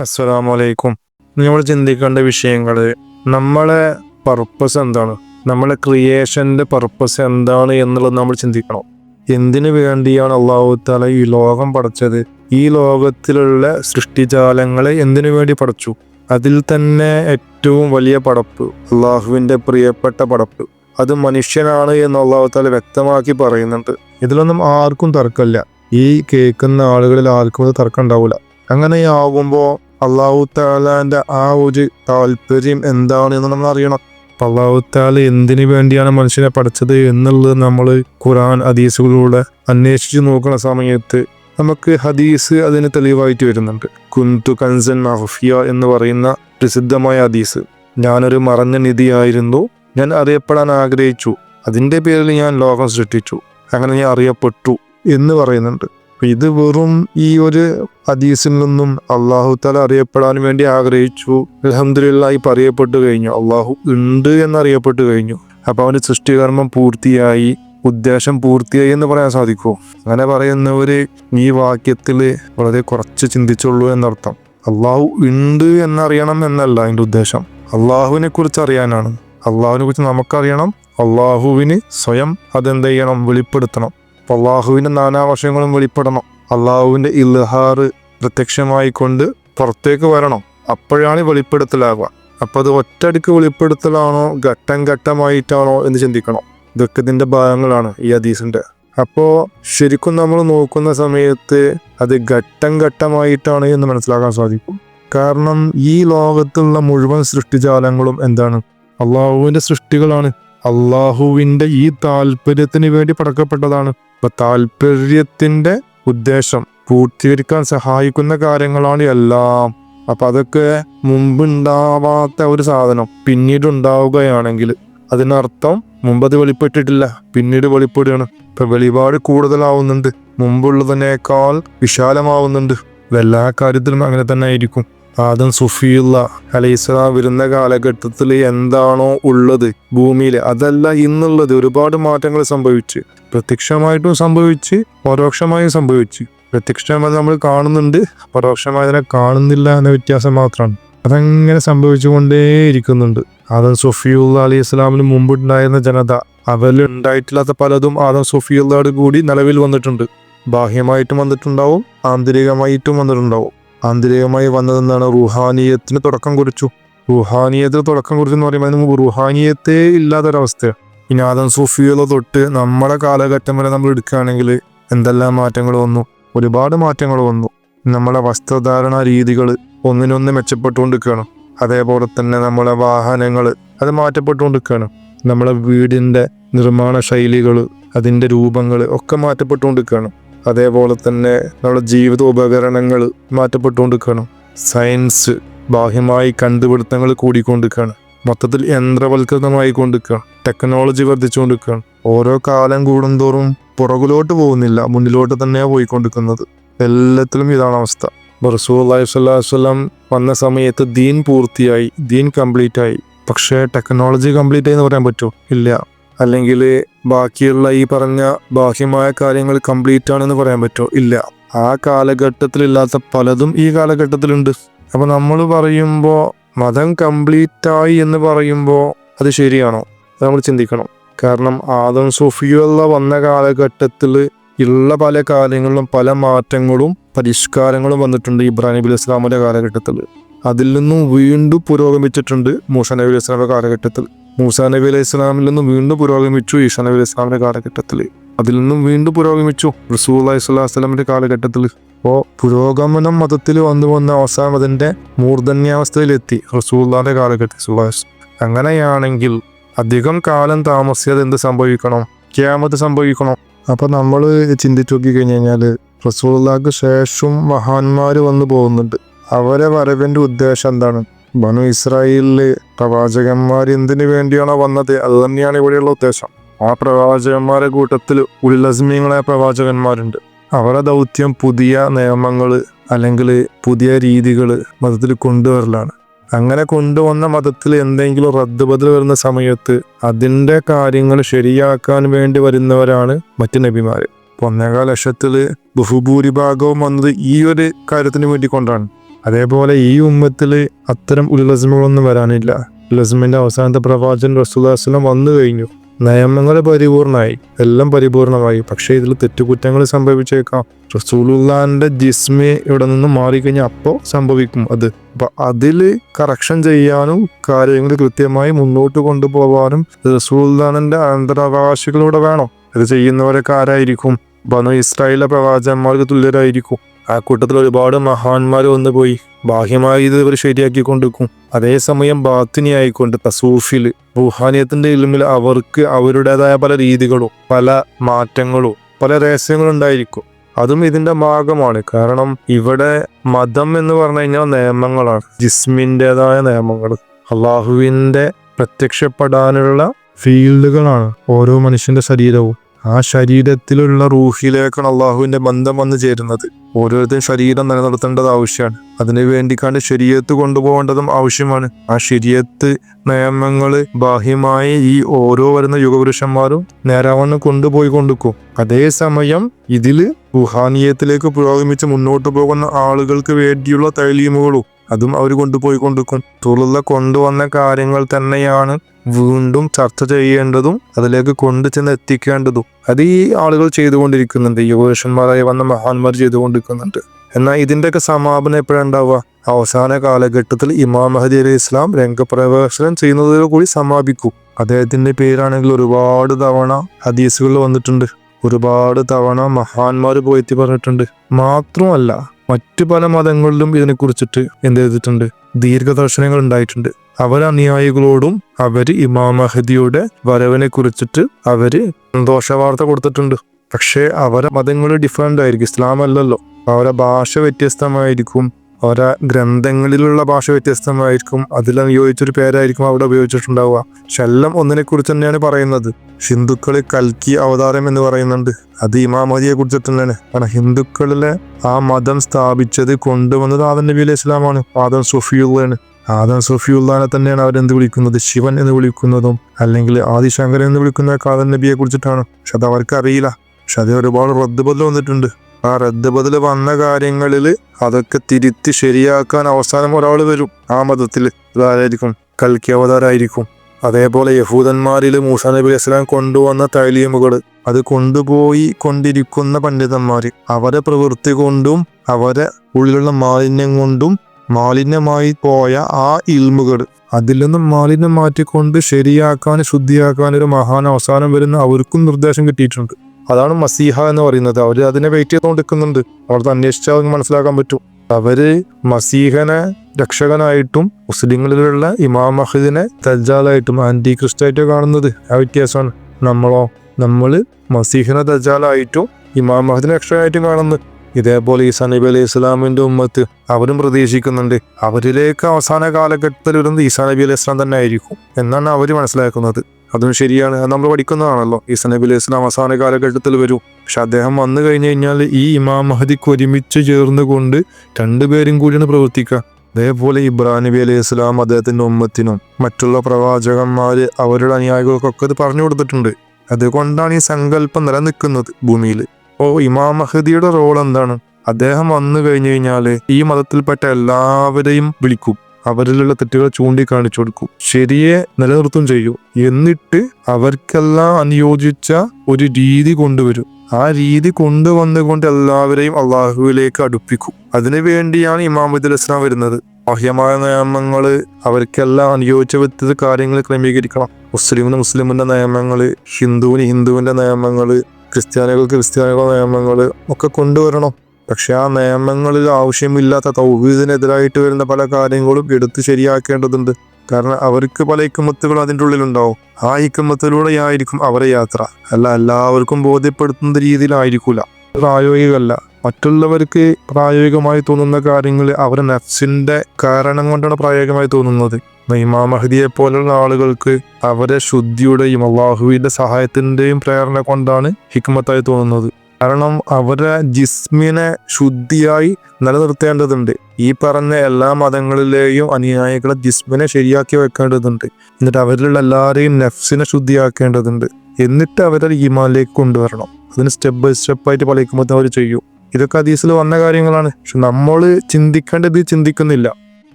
അസ്സലാമു അലൈക്കും നമ്മൾ ചിന്തിക്കേണ്ട വിഷയങ്ങൾ നമ്മളെ പർപ്പസ് എന്താണ്? നമ്മളെ ക്രിയേഷന്റെ പർപ്പസ് എന്താണ് എന്നുള്ളത് നമ്മൾ ചിന്തിക്കണം. എന്തിനു വേണ്ടിയാണ് അള്ളാഹു താല ഈ ലോകം പടച്ചത്? ഈ ലോകത്തിലുള്ള സൃഷ്ടിജാലങ്ങളെ എന്തിനു വേണ്ടി പടച്ചു? അതിൽ തന്നെ ഏറ്റവും വലിയ പടപ്പ് അള്ളാഹുവിന്റെ പ്രിയപ്പെട്ട പടപ്പ്. അത് മനുഷ്യനാണ് എന്ന് അള്ളാഹു താല വ്യക്തമാക്കി പറയുന്നുണ്ട്. ഇതിലൊന്നും ആർക്കും തർക്കമില്ല. ഈ കേൾക്കുന്ന ആളുകളിൽ ആർക്കും അത് തർക്കം ഉണ്ടാവില്ല അങ്ങനെയാകുമ്പോൾ അള്ളാഹു താലാന്റെ ആ ഒരു താല്പര്യം എന്താണ് എന്ന് നമ്മൾ അറിയണം. അള്ളാഹു താല എന്തിനു വേണ്ടിയാണ് മനുഷ്യനെ പഠിച്ചത് എന്നുള്ളത് നമ്മൾ ഖുറാൻ ഹദീസുകളിലൂടെ അന്വേഷിച്ചു നോക്കുന്ന സമയത്ത് നമുക്ക് ഹദീസ് അതിന് തെളിവായിട്ട് വരുന്നുണ്ട്. കുന്തു കൻസൻ മഹഫിയ എന്ന് പറയുന്ന പ്രസിദ്ധമായ ഹദീസ്. ഞാനൊരു മറഞ്ഞ നിധിയായിരുന്നു. ഞാൻ അറിയപ്പെടാൻ ആഗ്രഹിച്ചു. അതിന്റെ പേരിൽ ഞാൻ ലോകം സൃഷ്ടിച്ചു. അങ്ങനെ ഞാൻ അറിയപ്പെട്ടു എന്ന് പറയുന്നുണ്ട്. ഇത് വെറും ഈ ഒരു ഹദീസിൽ നിന്നും അള്ളാഹു തല അറിയപ്പെടാൻ വേണ്ടി ആഗ്രഹിച്ചു. അലഹമില്ലായി പറയപ്പെട്ടു കഴിഞ്ഞു. അള്ളാഹു ഉണ്ട് എന്നറിയപ്പെട്ടു കഴിഞ്ഞു. അപ്പൊ അവന്റെ സൃഷ്ടികർമ്മം പൂർത്തിയായി. ഉദ്ദേശം പൂർത്തിയായി എന്ന് പറയാൻ സാധിക്കുമോ? അങ്ങനെ പറയുന്നവര് ഈ വാക്യത്തിൽ വളരെ കുറച്ച് ചിന്തിച്ചുള്ളൂ എന്നർത്ഥം. അള്ളാഹു ഉണ്ട് എന്നറിയണം എന്നല്ല അതിന്റെ ഉദ്ദേശം. അള്ളാഹുവിനെ കുറിച്ച് അറിയാനാണ്. അള്ളാഹുവിനെ കുറിച്ച് നമുക്കറിയണം. അള്ളാഹുവിന് സ്വയം അതെന്ത് ചെയ്യണം? വെളിപ്പെടുത്തണം. അപ്പൊ അള്ളാഹുവിന്റെ നാനാവശങ്ങളും വെളിപ്പെടണം. അള്ളാഹുവിന്റെ ഇൽഹാറ് പ്രത്യക്ഷമായി കൊണ്ട് പുറത്തേക്ക് വരണം. അപ്പോഴാണ് വെളിപ്പെടുത്തലാവുക. അപ്പോൾ അത് ഒറ്റയടിക്ക് വെളിപ്പെടുത്തലാണോ ഘട്ടം ഘട്ടമായിട്ടാണോ എന്ന് ചിന്തിക്കണം. ഇതൊക്കെ ഇതിന്റെ ഭാഗങ്ങളാണ് ഈ ഹദീസിന്റെ. അപ്പോ ശരിക്കും നമ്മൾ നോക്കുന്ന സമയത്ത് അത് ഘട്ടം ഘട്ടമായിട്ടാണ് എന്ന് മനസ്സിലാക്കാൻ സാധിക്കും. കാരണം ഈ ലോകത്തുള്ള മുഴുവൻ സൃഷ്ടിജാലങ്ങളും എന്താണ്? അള്ളാഹുവിന്റെ സൃഷ്ടികളാണ്. അള്ളാഹുവിന്റെ ഈ താല്പര്യത്തിന് വേണ്ടി പടക്കപ്പെട്ടതാണ്. അപ്പൊ താല്പര്യത്തിന്റെ ഉദ്ദേശം പൂർത്തീകരിക്കാൻ സഹായിക്കുന്ന കാര്യങ്ങളാണ് എല്ലാം. അപ്പൊ അതൊക്കെ മുമ്പ് ഉണ്ടാവാത്ത ഒരു സാധനം പിന്നീട് ഉണ്ടാവുകയാണെങ്കിൽ അതിനർത്ഥം മുമ്പ് അത് വെളിപ്പെട്ടിട്ടില്ല പിന്നീട് വെളിപ്പെടുകയാണ്. ഇപ്പൊ വെളിപാട് കൂടുതലാവുന്നുണ്ട് മുമ്പുള്ളതിനേക്കാൾ വിശാലമാവുന്നുണ്ട്. എല്ലാ കാര്യത്തിലും അങ്ങനെ തന്നെ ആയിരിക്കും. ആദം സുഫിയുള്ള അലൈഹിസ്സലാം വരുന്ന കാലഘട്ടത്തിൽ എന്താണോ ഉള്ളത് ഭൂമിയിൽ അതല്ല ഇന്നുള്ളത്. ഒരുപാട് മാറ്റങ്ങൾ സംഭവിച്ച്. പ്രത്യക്ഷമായിട്ടും സംഭവിച്ച് പരോക്ഷമായും സംഭവിച്ച്. പ്രത്യക്ഷമായി നമ്മൾ കാണുന്നുണ്ട്. പരോക്ഷമായി അതിനെ കാണുന്നില്ല എന്ന വ്യത്യാസം മാത്രമാണ്. അതങ്ങനെ സംഭവിച്ചുകൊണ്ടേയിരിക്കുന്നുണ്ട് ആദം സുഫിയുള്ള അലി ഇസ്ലാമിന് മുമ്പുണ്ടായിരുന്ന ജനത അവരിൽ ഉണ്ടായിട്ടില്ലാത്ത പലതും ആദം സുഫിയുള്ളയോട് കൂടി നിലവിൽ വന്നിട്ടുണ്ട്. ബാഹ്യമായിട്ടും വന്നിട്ടുണ്ടാവും ആന്തരികമായിട്ടും വന്നിട്ടുണ്ടാവും. ആന്തരികമായി വന്നതെന്നാണ് റുഹാനിയത്തിന് തുടക്കം കുറിച്ചു. റുഹാനിയത്തിന് തുടക്കം കുറിച്ചു എന്ന് പറയുമ്പോൾ നമുക്ക് റുഹാനിയത്തെ ഇല്ലാത്തൊരവസ്ഥയാണ് ഇനി ആദം സൂഫിയുള്ള തൊട്ട് നമ്മുടെ കാലഘട്ടം വരെ നമ്മൾ എടുക്കുകയാണെങ്കിൽ എന്തെല്ലാം മാറ്റങ്ങൾ വന്നു? ഒരുപാട് മാറ്റങ്ങൾ വന്നു. നമ്മളെ വസ്ത്രധാരണ രീതികൾ ഒന്നിനൊന്ന് മെച്ചപ്പെട്ടുകൊണ്ടിരിക്കുകയാണ്. അതേപോലെ തന്നെ നമ്മളെ വാഹനങ്ങൾ അത് മാറ്റപ്പെട്ടുകൊണ്ടിരിക്കുകയാണ്. നമ്മളെ വീടിന്റെ നിർമ്മാണ ശൈലികൾ അതിന്റെ രൂപങ്ങൾ ഒക്കെ മാറ്റപ്പെട്ടുകൊണ്ടിരിക്കുകയാണ്. അതേപോലെ തന്നെ നമ്മുടെ ജീവിത ഉപകരണങ്ങൾ മാറ്റപ്പെട്ടുകൊണ്ടിരിക്കുകയാണ്. സയൻസ് ബാഹ്യമായി കണ്ടുപിടുത്തങ്ങൾ കൂടിക്കൊണ്ടിരിക്കുകയാണ്. മൊത്തത്തിൽ യന്ത്രവൽകൃതമായി കൊണ്ടിരിക്കുകയാണ് ടെക്നോളജി വർദ്ധിച്ചുകൊണ്ടിരിക്കുകയാണ്. ഓരോ കാലം കൂടുന്തോറും പുറകിലോട്ട് പോകുന്നില്ല. മുന്നിലോട്ട് തന്നെയാണ് പോയിക്കൊണ്ടിരിക്കുന്നത്. എല്ലാത്തിലും ഇതാണ് അവസ്ഥ. റസൂൽ അലൈഹി സ്വലാസ്വല്ലാം വന്ന സമയത്ത് ദീൻ പൂർത്തിയായി ദീൻ കംപ്ലീറ്റ് ആയി പക്ഷേ ടെക്നോളജി കംപ്ലീറ്റ് ആയി എന്ന് പറയാൻ പറ്റുമോ? ഇല്ല. അല്ലെങ്കിൽ ബാക്കിയുള്ള ഈ പറഞ്ഞ ബാഹ്യമായ കാര്യങ്ങൾ കംപ്ലീറ്റ് ആണെന്ന് പറയാൻ പറ്റുമോ ഇല്ല. ആ കാലഘട്ടത്തിലില്ലാത്ത പലതും ഈ കാലഘട്ടത്തിലുണ്ട്. അപ്പൊ നമ്മൾ പറയുമ്പോൾ മതം കംപ്ലീറ്റ് ആയി എന്ന് പറയുമ്പോൾ അത് ശരിയാണോ? നമ്മൾ ചിന്തിക്കണം. കാരണം ആദം സുഫിയുള്ള വന്ന കാലഘട്ടത്തിൽ ഉള്ള പല കാര്യങ്ങളിലും പല മാറ്റങ്ങളും പരിഷ്കാരങ്ങളും വന്നിട്ടുണ്ട് ഇബ്രാഹിം നബി ഇസ്ലാമിന്റെ കാലഘട്ടത്തിൽ. അതിൽ നിന്നും വീണ്ടും പുരോഗമിച്ചിട്ടുണ്ട് മൂഷ നബി അലൈഹി ഇസ്ലാമിന്റെ കാലഘട്ടത്തിൽ. മൂസ നബി അലൈഹി സ്വലാമിൽ നിന്നും വീണ്ടും പുരോഗമിച്ചു ഈഷാ നബി അലൈഹി സ്വലാമിന്റെ കാലഘട്ടത്തിൽ അതിൽ നിന്നും വീണ്ടും പുരോഗമിച്ചു റസൂൽ അലൈഹി സ്വലാഹു കാലഘട്ടത്തിൽ അപ്പോൾ പുരോഗമനം മതത്തിൽ വന്നു വന്ന അവസാനം അതിന്റെ മൂർധന്യാവസ്ഥയിലെത്തി റസൂല്ലാന്റെ കാലഘട്ടത്തിൽ സുഹാസ് അങ്ങനെയാണെങ്കിൽ അധികം കാലം താമസിയാതെ എന്ത് സംഭവിക്കണം? ക്യാമത്ത് സംഭവിക്കണം? അപ്പൊ നമ്മൾ ചിന്തിച്ചു നോക്കി കഴിഞ്ഞു കഴിഞ്ഞാൽ റസൂള്ളാക്ക് ശേഷം മഹാന്മാര് വന്നു പോകുന്നുണ്ട്. അവരെ വരവിന്റെ ഉദ്ദേശം എന്താണ്? ബനു ഇസ്രായേലിൽ പ്രവാചകന്മാർ എന്തിനു വേണ്ടിയാണോ വന്നത്? അത് തന്നെയാണ് ഇവിടെയുള്ള ഉദ്ദേശം. ആ പ്രവാചകന്മാരെ കൂട്ടത്തിൽ ഉല്ലസ്മീങ്ങളായ പ്രവാചകന്മാരുണ്ട്. അവരുടെ ദൗത്യം പുതിയ നിയമങ്ങൾ അല്ലെങ്കിൽ പുതിയ രീതികൾ മതത്തിൽ കൊണ്ടുവരലാണ്. അങ്ങനെ കൊണ്ടുവന്ന മതത്തിൽ എന്തെങ്കിലും റദ്ദുബദൽ വരുന്ന സമയത്ത് അതിന്റെ കാര്യങ്ങൾ ശരിയാക്കാൻ വേണ്ടി വരുന്നവരാണ് മറ്റു നബിമാർ ഒന്നേകാൽ ലക്ഷത്തിൽ ബഹുഭൂരിഭാഗവും വന്നത് ഈ ഒരു കാര്യത്തിന് വേണ്ടി കൊണ്ടാണ്. അതേപോലെ ഈ ഉമ്മത്തിൽ അത്തരം ഉല്ലസ്മുകളൊന്നും വരാനില്ല. ഉല്ലസ്മിന്റെ അവസാനത്തെ പ്രവാചകൻ റസൂല്ലാസ്ലം വന്നു കഴിഞ്ഞു. നിയമങ്ങൾ പരിപൂർണമായി. എല്ലാം പരിപൂർണമായി. പക്ഷേ ഇതിൽ തെറ്റുകുറ്റങ്ങൾ സംഭവിച്ചേക്കാം. റസൂലുല്ലാന്റെ ജിസ്മി ഇവിടെ നിന്ന് മാറിക്കഴിഞ്ഞാൽ അപ്പോൾ സംഭവിക്കും അത്. അപ്പൊ അതിൽ കറക്ഷൻ ചെയ്യാനും കാര്യങ്ങൾ കൃത്യമായി മുന്നോട്ട് കൊണ്ടുപോകാനും റസൂൽദാനന്റെ അന്തരാവകാശികളൂടെ വേണം. ഇത് ചെയ്യുന്നവരൊക്കെ ആരായിരിക്കും? ബനു ഇസ്രായേലിലെ പ്രവാചകന്മാർക്ക് തുല്യരായിരിക്കും. ആ കൂട്ടത്തിൽ ഒരുപാട് മഹാന്മാർ വന്നു പോയി. ബാഹ്യമായി ഇത് ഇവർ ശരിയാക്കി കൊണ്ടിരിക്കും അതേസമയം ബാത്തിനിയായിക്കൊണ്ട് തസൂഫിൽ റുഹാനിയത്തിന്റെ ഇൽമിൽ അവർക്ക് അവരുടേതായ പല രീതികളോ പല മാറ്റങ്ങളോ പല രഹസ്യങ്ങളും ഉണ്ടായിരിക്കും. അതും ഇതിന്റെ ഭാഗമാണ്. കാരണം ഇവിടെ മതം എന്ന് പറഞ്ഞു കഴിഞ്ഞാൽ നിയമങ്ങളാണ്. ജിസ്മിന്റെതായ നിയമങ്ങൾ അള്ളാഹുവിന്റെ പ്രത്യക്ഷപ്പെടാനുള്ള ഫീൽഡുകളാണ് ഓരോ മനുഷ്യന്റെ ശരീരവും. ആ ശരീരത്തിലുള്ള റൂഹിലേക്കാണ് അള്ളാഹുവിന്റെ ബന്ധം വന്നു ചേരുന്നത്. ഓരോരുത്തരും ശരീരം നിലനിർത്തേണ്ടത് ആവശ്യമാണ്. അതിനു വേണ്ടിക്കാണ്ട് ശരീരത്ത് കൊണ്ടുപോകേണ്ടതും ആവശ്യമാണ്. ആ ശരീരത്ത് നിയമങ്ങൾ ബാഹ്യമായി ഈ ഓരോ വരുന്ന യുഗപുരുഷന്മാരും നേരാവണ്ണം കൊണ്ടുപോയി കൊണ്ടുക്കും. അതേസമയം ഇതിൽ ഗുഹാനീയത്തിലേക്ക് പുരോഗമിച്ച് മുന്നോട്ട് പോകുന്ന ആളുകൾക്ക് വേണ്ടിയുള്ള തൈലീമുകളും അതും അവർ കൊണ്ടുപോയി കൊണ്ടിരിക്കും തുള്ള കൊണ്ടുവന്ന കാര്യങ്ങൾ തന്നെയാണ് വീണ്ടും ചർച്ച ചെയ്യേണ്ടതും അതിലേക്ക് കൊണ്ടു ചെന്ന് എത്തിക്കേണ്ടതും അത് ഈ ആളുകൾ ചെയ്തുകൊണ്ടിരിക്കുന്നുണ്ട്. യുവപുരുഷന്മാരായി വന്ന മഹാന്മാർ ചെയ്തുകൊണ്ടിരിക്കുന്നുണ്ട്. എന്നാൽ ഇതിന്റെയൊക്കെ സമാപനം എപ്പോഴുണ്ടാവുക അവസാന കാലഘട്ടത്തിൽ ഇമാം മഹദി അലി ഇസ്ലാം രംഗപ്രവേശനം ചെയ്യുന്നതോടു കൂടി സമാപിക്കും. അദ്ദേഹത്തിന്റെ പേരാണെങ്കിൽ ഒരുപാട് തവണ ഹദീസുകളിൽ വന്നിട്ടുണ്ട്. ഒരുപാട് തവണ മഹാന്മാർ പോയെത്തി പറഞ്ഞിട്ടുണ്ട്. മാത്രമല്ല മറ്റു പല മതങ്ങളിലും ഇതിനെക്കുറിച്ചിട്ട് എന്ത് ചെയ്തിട്ടുണ്ട് ദീർഘദർശനങ്ങൾ ഉണ്ടായിട്ടുണ്ട്. അവർ അനുയായികളോടും അവർ ഇമാം മഹദിയുടെ വരവിനെ കുറിച്ചിട്ട് അവർ സന്തോഷ വാർത്ത കൊടുത്തിട്ടുണ്ട്. പക്ഷേ അവരെ മതങ്ങൾ ഡിഫറെന്റ് ആയിരിക്കും. ഇസ്ലാം അല്ലല്ലോ. അവരെ ഭാഷ വ്യത്യസ്തമായിരിക്കും. അവരെ ഗ്രന്ഥങ്ങളിലുള്ള ഭാഷ വ്യത്യസ്തമായിരിക്കും. അതിൽ അനുയോജിച്ചൊരു പേരായിരിക്കും അവിടെ ഉപയോഗിച്ചിട്ടുണ്ടാവുക. ശല്ലം ഒന്നിനെ കുറിച്ച് തന്നെയാണ് പറയുന്നത്. ഹിന്ദുക്കൾ കൽക്കി അവതാരം എന്ന് പറയുന്നുണ്ട്. അത് ഇമാമതിയെ കുറിച്ചിട്ട് തന്നെയാണ് കാരണം ഹിന്ദുക്കളിലെ ആ മതം സ്ഥാപിച്ചത് കൊണ്ടുവന്നത് ആദം നബി അലൈഹി ഇസ്ലാമാണ് ആദം സുഫിയുള്ളതാണ് ആദം സുഫിയുള്ളതിനെ തന്നെയാണ് അവരെന്ത് വിളിക്കുന്നത്? ശിവൻ എന്ന് വിളിക്കുന്നതും അല്ലെങ്കിൽ ആദിശങ്കരൻ എന്ന് വിളിക്കുന്ന ആദം നബിയെ കുറിച്ചിട്ടാണ്. പക്ഷെ അത് അവർക്ക് അറിയില്ല പക്ഷെ അത് ഒരുപാട് റദ്ദ് ബദൽ വന്നിട്ടുണ്ട്. ആ റദ്ദ് ബദൽ വന്ന കാര്യങ്ങളിൽ അതൊക്കെ തിരുത്തി ശരിയാക്കാൻ അവസാനം ഒരാൾ വരും ആ മതത്തിൽ അതായിരിക്കും കൽക്കി അവതാരായിരിക്കും. അതേപോലെ യഹൂദന്മാരിൽ മൂസാ നബി അലൈഹി സ്വലാം കൊണ്ടുവന്ന തൈലീമുകൾ അത് കൊണ്ടുപോയി കൊണ്ടിരിക്കുന്ന പണ്ഡിതന്മാർ അവരെ പ്രവൃത്തി കൊണ്ടും അവരെ ഉള്ളിലുള്ള മാലിന്യം കൊണ്ടും മാലിന്യമായി പോയ ആ ഇൽമുകൾ. അതിൽ നിന്നും മാലിന്യം മാറ്റിക്കൊണ്ട് ശരിയാക്കാൻ ശുദ്ധിയാക്കാൻ ഒരു മഹാൻ അവസാനം വരുന്ന അവർക്കും നിർദ്ദേശം കിട്ടിയിട്ടുണ്ട്. അതാണ് മസീഹ എന്ന് പറയുന്നത്. അവർ അതിനെ വെയിറ്റ് ചെയ്തുകൊണ്ടിരിക്കുന്നുണ്ട്. അവർ അന്വേഷിച്ചാൽ മനസ്സിലാക്കാൻ പറ്റും. അവർ മസീഹനെ രക്ഷകനായിട്ടും മുസ്ലിങ്ങളിലുള്ള ഇമാം മഹദിനെ തജ്ജാലായിട്ടും ആന്റി ക്രിസ്റ്റായിട്ടും കാണുന്നത്. ആ വ്യത്യാസമാണ്. നമ്മളോ നമ്മൾ മസീഹിനെ തജ്ജാലായിട്ടും ഇമാം മഹദിനെ രക്ഷകനായിട്ടും കാണുന്നു. ഇതേപോലെ ഈ സനീബ് അലൈഹി ഇസ്ലാമിന്റെ ഉമ്മത്ത് അവരും പ്രതീക്ഷിക്കുന്നുണ്ട്. അവരിലേക്ക് അവസാന കാലഘട്ടത്തിൽ വരുന്നത് ഈസാ നബി ഇസ്ലാം തന്നെ ആയിരിക്കും എന്നാണ് അവർ മനസ്സിലാക്കുന്നത്. അതും ശരിയാണ്. അത് നമ്മൾ പഠിക്കുന്നതാണല്ലോ. ഈസാ നബി അലൈഹി ഇസ്ലാം അവസാന കാലഘട്ടത്തിൽ വരും. പക്ഷെ അദ്ദേഹം വന്നു കഴിഞ്ഞു കഴിഞ്ഞാൽ ഈ ഇമാം മഹദിക്ക് ഒരുമിച്ച് ചേർന്നുകൊണ്ട് രണ്ടുപേരും കൂടിയാണ് പ്രവർത്തിക്കുക. അതേപോലെ ഇബ്രാഹിം നബി അലൈഹി ഇസ്ലാം അദ്ദേഹത്തിന്റെ ഉമ്മത്തിനും മറ്റുള്ള പ്രവാചകന്മാര് അവരുടെ അനുയായികൾക്കൊക്കെ ഇത് പറഞ്ഞു കൊടുത്തിട്ടുണ്ട്. അതുകൊണ്ടാണ് ഈ സങ്കല്പം നിലനിൽക്കുന്നത് ഭൂമിയിൽ. ഓ ഇമാം മഹദിയുടെ റോൾ എന്താണ്? അദ്ദേഹം വന്നു കഴിഞ്ഞു കഴിഞ്ഞാൽ ഈ മതത്തിൽപ്പെട്ട എല്ലാവരെയും വിളിക്കും. അവരിലുള്ള തെറ്റുകൾ ചൂണ്ടിക്കാണിച്ചു കൊടുക്കും. ശരിയെ നിലനിർത്തും ചെയ്യും. എന്നിട്ട് അവർക്കെല്ലാം അനുയോജിച്ച ഒരു രീതി കൊണ്ടുവരും. ആ രീതി കൊണ്ടുവന്നുകൊണ്ട് എല്ലാവരെയും അള്ളാഹുവിലേക്ക് അടുപ്പിക്കും. അതിനു വേണ്ടിയാണ് ഇമാമുദ്ദുൽ ഇസ്ലാം വരുന്നത്. ബാഹ്യമായ നിയമങ്ങൾ അവർക്കെല്ലാം അനുയോജ്യ വിധത്തിൽ കാര്യങ്ങൾ ക്രമീകരിക്കണം. മുസ്ലിമിന് മുസ്ലിമിന്റെ നിയമങ്ങൾ ഹിന്ദുവിന് ഹിന്ദുവിന്റെ നിയമങ്ങൾ ക്രിസ്ത്യാനികൾക്ക് ക്രിസ്ത്യാനികളുടെ നിയമങ്ങൾ ഒക്കെ കൊണ്ടുവരണം. പക്ഷെ ആ നിയമങ്ങളിൽ ആവശ്യമില്ലാത്ത തൗഹീദിനെതിരായിട്ട് വരുന്ന പല കാര്യങ്ങളും എടുത്ത് ശരിയാക്കേണ്ടതുണ്ട്. കാരണം അവർക്ക് പല ഇക്കമത്തുകളും അതിന്റെ ഉള്ളിലുണ്ടാവും. ആ ഇക്കമത്തിലൂടെയായിരിക്കും അവരെ യാത്ര. അല്ല എല്ലാവർക്കും ബോധ്യപ്പെടുത്തുന്ന രീതിയിലായിരിക്കില്ല പ്രായോഗികമല്ല. മറ്റുള്ളവർക്ക് പ്രായോഗികമായി തോന്നുന്ന കാര്യങ്ങൾ അവരുടെ നഫ്സിന്റെ കാരണം കൊണ്ടാണ് പ്രായോഗികമായി തോന്നുന്നത്. നൈമാ മഹദിയെ പോലുള്ള ആളുകൾക്ക് അവരെ ശുദ്ധിയുടെയും അള്ളാഹുവിന്റെ സഹായത്തിന്റെയും പ്രേരണ കൊണ്ടാണ് ഹിക്മത്തായി തോന്നുന്നത്. കാരണം അവരെ ജിസ്മിനെ ശുദ്ധിയായി നിലനിർത്തേണ്ടതുണ്ട്. ഈ പറഞ്ഞ എല്ലാ മതങ്ങളിലെയും അനുയായികളെ ജിസ്മിനെ ശരിയാക്കി വെക്കേണ്ടതുണ്ട്. എന്നിട്ട് അവരിലുള്ള എല്ലാവരെയും നഫ്സിനെ ശുദ്ധിയാക്കേണ്ടതുണ്ട്. എന്നിട്ട് അവരെ ഈമാനിലേക്ക് കൊണ്ടുവരണം. അതിന് സ്റ്റെപ്പ് ബൈ സ്റ്റെപ്പായിട്ട് പളിക്കുമ്പോൾ അവർ ചെയ്യും. ഇതൊക്കെ അതീസിൽ വന്ന കാര്യങ്ങളാണ്. പക്ഷെ നമ്മൾ ചിന്തിക്കേണ്ടത് ചിന്തിക്കുന്നില്ല.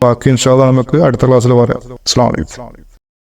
ബാക്കി ഇൻഷാല്ല നമുക്ക് അടുത്ത ക്ലാസ്സിൽ പറയാം. അസ്സലാമു വലൈക്കും